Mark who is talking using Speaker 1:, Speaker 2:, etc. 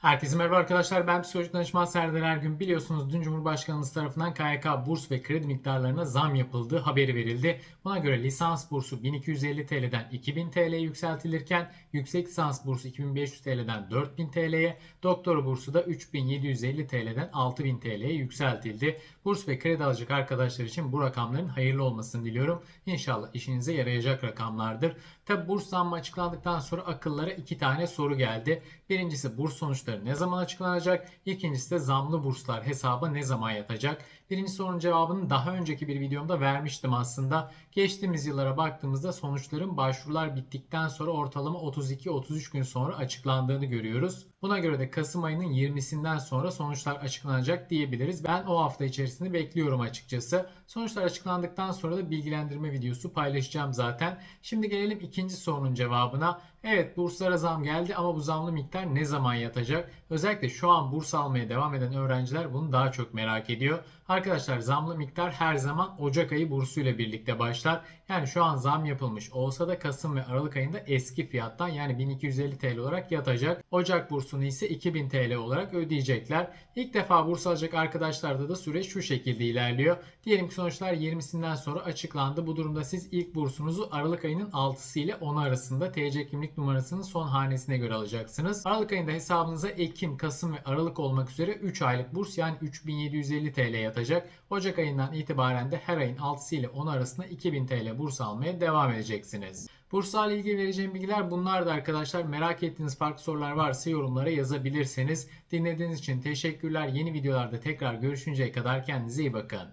Speaker 1: Herkese merhaba arkadaşlar. Ben psikolojik danışman Serdar Ergün. Biliyorsunuz dün Cumhurbaşkanımız tarafından KYK burs ve kredi miktarlarına zam yapıldığı haberi verildi. Buna göre lisans bursu 1250 TL'den 2000 TL'ye yükseltilirken yüksek lisans bursu 2500 TL'den 4000 TL'ye, doktora bursu da 3750 TL'den 6000 TL'ye yükseltildi. Burs ve kredi alacak arkadaşlar için bu rakamların hayırlı olmasını diliyorum. İnşallah işinize yarayacak rakamlardır. Tabi burs zammı açıklandıktan sonra akıllara iki tane soru geldi. Birincisi burs sonuçları ne zaman açıklanacak? İkincisi de zamlı burslar hesaba ne zaman yatacak? Birinci sorunun cevabını daha önceki bir videomda vermiştim aslında. Geçtiğimiz yıllara baktığımızda sonuçların başvurular bittikten sonra ortalama 32-33 gün sonra açıklandığını görüyoruz. Buna göre de Kasım ayının 20'sinden sonra sonuçlar açıklanacak diyebiliriz. Ben o hafta içerisinde bekliyorum açıkçası. Sonuçlar açıklandıktan sonra da bilgilendirme videosu paylaşacağım zaten. Şimdi gelelim ikinci sorunun cevabına. Evet burslara zam geldi ama bu zamlı miktar ne zaman yatacak? Özellikle şu an burs almaya devam eden öğrenciler bunu daha çok merak ediyor. Arkadaşlar zamlı miktar her zaman Ocak ayı bursuyla birlikte başlar. Yani şu an zam yapılmış olsa da Kasım ve Aralık ayında eski fiyattan yani 1250 TL olarak yatacak. Ocak bursunu ise 2000 TL olarak ödeyecekler. İlk defa burs alacak arkadaşlarda da süreç şu şekilde ilerliyor. Diyelim ki sonuçlar 20'sinden sonra açıklandı. Bu durumda siz ilk bursunuzu Aralık ayının 6'sı ile 10'u arasında TC kimlik numarasının son hanesine göre alacaksınız. Aralık ayında hesabınıza Ekim, Kasım ve Aralık olmak üzere 3 aylık burs yani 3750 TL yatacak. Ocak ayından itibaren de her ayın 6'sı ile 10 arasında 2000 TL burs almaya devam edeceksiniz. Burslarla ilgili vereceğim bilgiler bunlardı arkadaşlar. Merak ettiğiniz farklı sorular varsa yorumlara yazabilirsiniz. Dinlediğiniz için teşekkürler. Yeni videolarda tekrar görüşünceye kadar kendinize iyi bakın.